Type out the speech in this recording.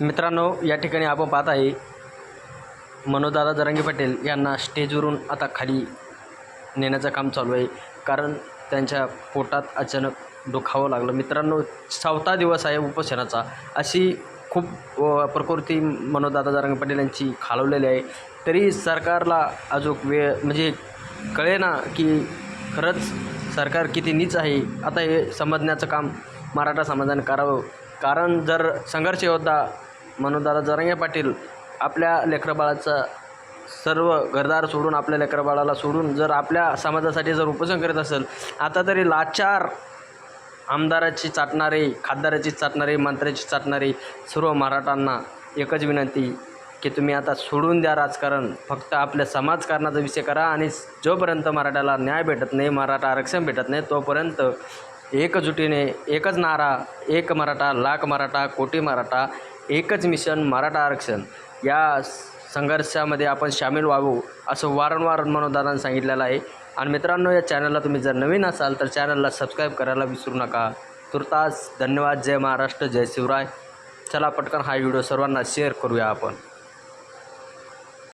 मित्रांनो या ठिकाणी आपण पाहत आहे मनोदादा जरांगे पाटील यांना स्टेजवरून आता खाली नेण्याचं काम चालू आहे. कारण त्यांच्या पोटात अचानक दुखावं लागलं. मित्रांनो चौथा दिवस आहे उपोषणाचा. अशी खूप प्रकृती मनोदादा जरांगे पाटील यांची खालवलेली आहे. तरी सरकारला अजून वेळ म्हणजे कळे ना की खरंच सरकार किती नीच आहे. आता हे समजण्याचं काम मराठा समाजाने करावं. कारण जर संघर्ष योद्धा म्हणून दादा जरांगे पाटील आपल्या लेकरबाळाचा सर्व घरदार सोडून आपल्या लेकरबाळाला सोडून जर आपल्या समाजासाठी जर उपोषण करत असेल आता तरी लाचार आमदाराची चाटणारे खासदाराची चाटणारे मंत्र्याची चाटणारे सर्व मराठांना एकच विनंती की तुम्ही आता सोडून द्या राजकारण. फक्त आपल्या समाजकारणाचा विषय करा आणि जोपर्यंत मराठ्याला न्याय भेटत नाही मराठा आरक्षण भेटत नाही तोपर्यंत एकजुटीने एकच नारा एक मराठा लाख मराठा कोटी मराठा एकच मिशन मराठा आरक्षण. या संघर्षामध्ये आपण सामील व्हावं असं वारंवार मनोदारांनी सांगितलेलं आहे. आणि मित्रांनो या चॅनलला तुम्ही जर नवीन असाल तर चॅनलला सबस्क्राईब करायला विसरू नका. तुर्तास धन्यवाद. जय महाराष्ट्र. जय शिवराय. चला पटकन हा व्हिडिओ सर्वांना शेअर करूया आपण.